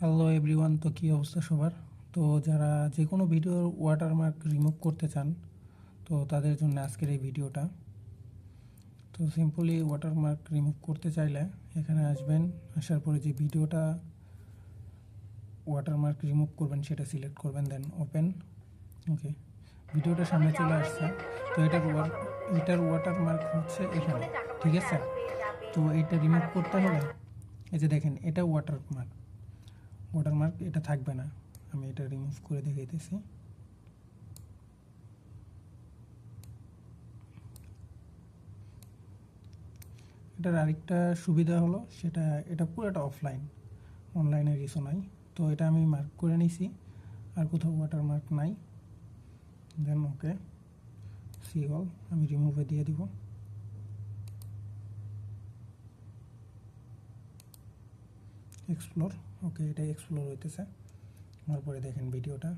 Hello everyone তো কী অবস্থা সবার? তো যারা যে কোনো ভিডিওর ওয়াটারমার্ক রিমুভ করতে চান, তো তাদের জন্য আজকের এই ভিডিওটা। তো সিম্পলি ওয়াটারমার্ক রিমুভ করতে চাইলে এখানে আসবেন, আসার পরে যে ভিডিওটা ওয়াটারমার্ক রিমুভ করবেন সেটা সিলেক্ট করবেন দেন ওপেন ওকে ভিডিওটা সামনে চলে আসছে, তো এটার এটার ওয়াটারমার্ক হচ্ছে এখানে, ঠিক আছে? তো এটা রিমুভ করতে হলে, এই যে দেখেন, এটা ওয়াটারমার্ক ওয়াটারমার্ক এটা থাকবে না। আমি এটা রিমুভ করে দেখাইতেছি। এটার আরেকটা সুবিধা হলো, সেটা, এটা পুরোটা অফলাইন অনলাইনের কিছু নাই। তো এটা আমি মার্ক করে নিছি, আর কোথাও ওয়াটারমার্ক নাই। দেন ওকে সি অল আমি রিমুভে দিয়ে দিব। এক্সপ্লোর ওকে এটা এক্সপ্লোর হইতেছে। আমার পরে দেখেন ভিডিওটা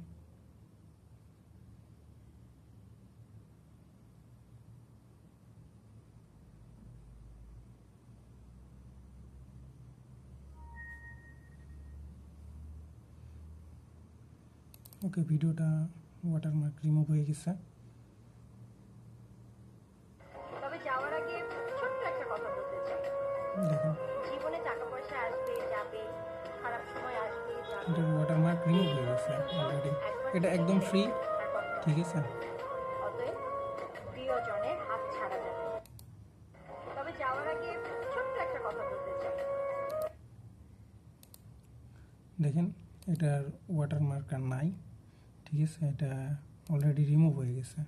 ওকে ভিডিওটা ওয়াটারমার্ক রিমুভ হয়ে গেছে। তবে যাবে খারাপ সময় আসবে এটা ওয়াটারমার্ক রিমুভ হয়ে গেছে অলরেডি এটা একদম ফ্রি ঠিক আছে। অতএব প্রিয়জনের হাত ছাড়া যাবে। তবে যাওয়ার আগে ছোট্ট একটা কথা বলতে চাই। দেখেন এটার ওয়াটারমার্ক আর নাই। ঠিক আছে এটা অলরেডি রিমুভ হয়ে গেছে।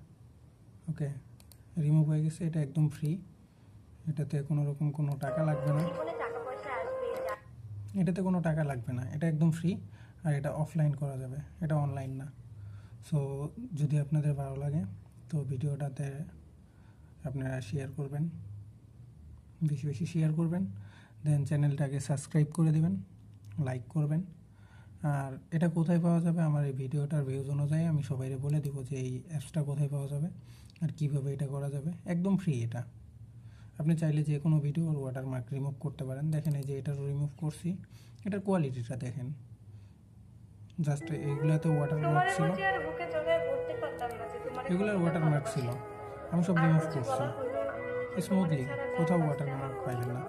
ওকে রিমুভ হয়ে গেছে এটা একদম ফ্রি এটাতে কোনো রকম কোনো টাকা লাগবে না। এটাতে কোনো টাকা লাগবে না, এটা একদম ফ্রি আর এটা অফলাইন করা যাবে, এটা অনলাইন না। সো যদি আপনাদের ভালো লাগে, তো ভিডিওটাতে আপনারা শেয়ার করবেন, বেশি বেশি শেয়ার করবেন দেন চ্যানেলটাকে সাবস্ক্রাইব করে দেবেন লাইক করবেন। আর এটা কোথায় পাওয়া যাবে? আমার এই ভিডিওটার ভিউজ অনুযায়ী আমি সবাইকে বলে দেবো যে এই অ্যাপসটা কোথায় পাওয়া যাবে, আর কীভাবে এটা করা যাবে। একদম ফ্রি এটা। আপনি চাইলে যে কোনো ভিডিওর ওয়াটারমার্ক রিমুভ করতে পারেন। দেখেন এই যে এটারও রিমুভ করছি এটার কোয়ালিটিটা দেখেন। জাস্ট এগুলাতে ওয়াটারমার্ক ছিল। এগুলোর ওয়াটারমার্ক ছিল। আমি সব রিমুভ করছি। স্মুথলি কোথাও ওয়াটারমার্ক পাইলেন না।